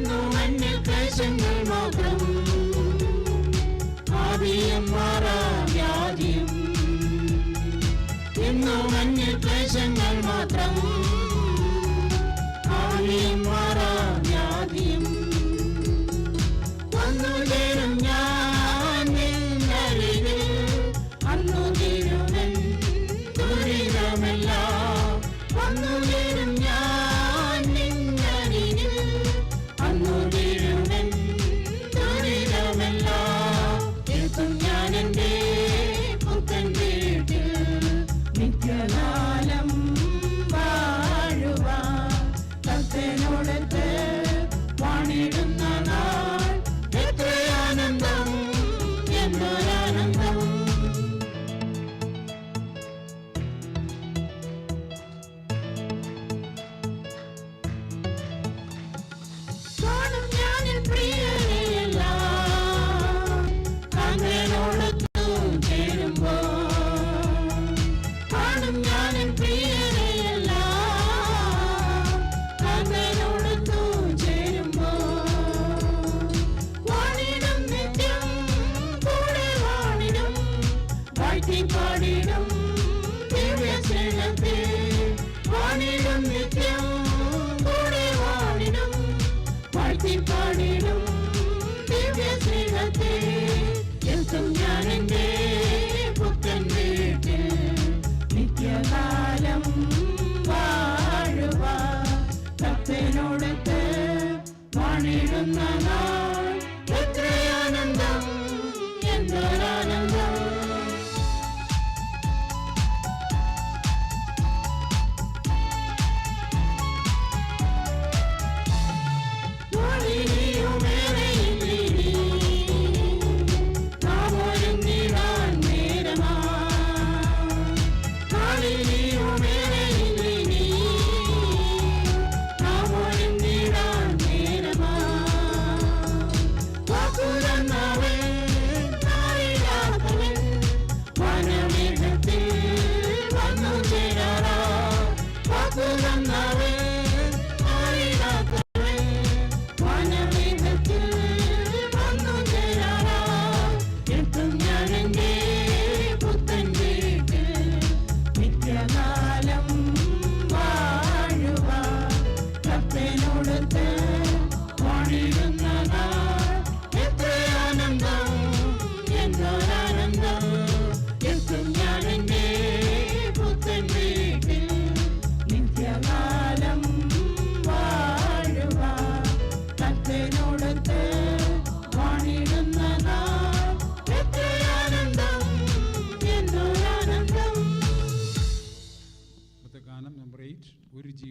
എന്നും മഞ്ഞ ക്ലേശങ്ങൾ മാത്രം ആദിയും മാറാ വ്യാധിയും മഞ്ഞിൽ ക്ലേശങ്ങൾ മാത്രം. ആദിയും മാറാ വ്യാധിയും വന്നു ഞാൻ നിന്നരികിൽ. അന്നു തീരുവൻ വന്നു നിത്യകാലം വാഴ്ത്തി പാടിടും ദിവ്യ സ്നേഹത്തെ വാണിടും നിത്യം കൂടെ വാണിടും വാഴ്ത്തി പാടിടും ദിവ്യ എത്തും ഞാൻ എന്റെ പുത്തൻ വീട്ടിൽ നിത്യകാലം വാഴുവാ കത്തനോടത്ത് now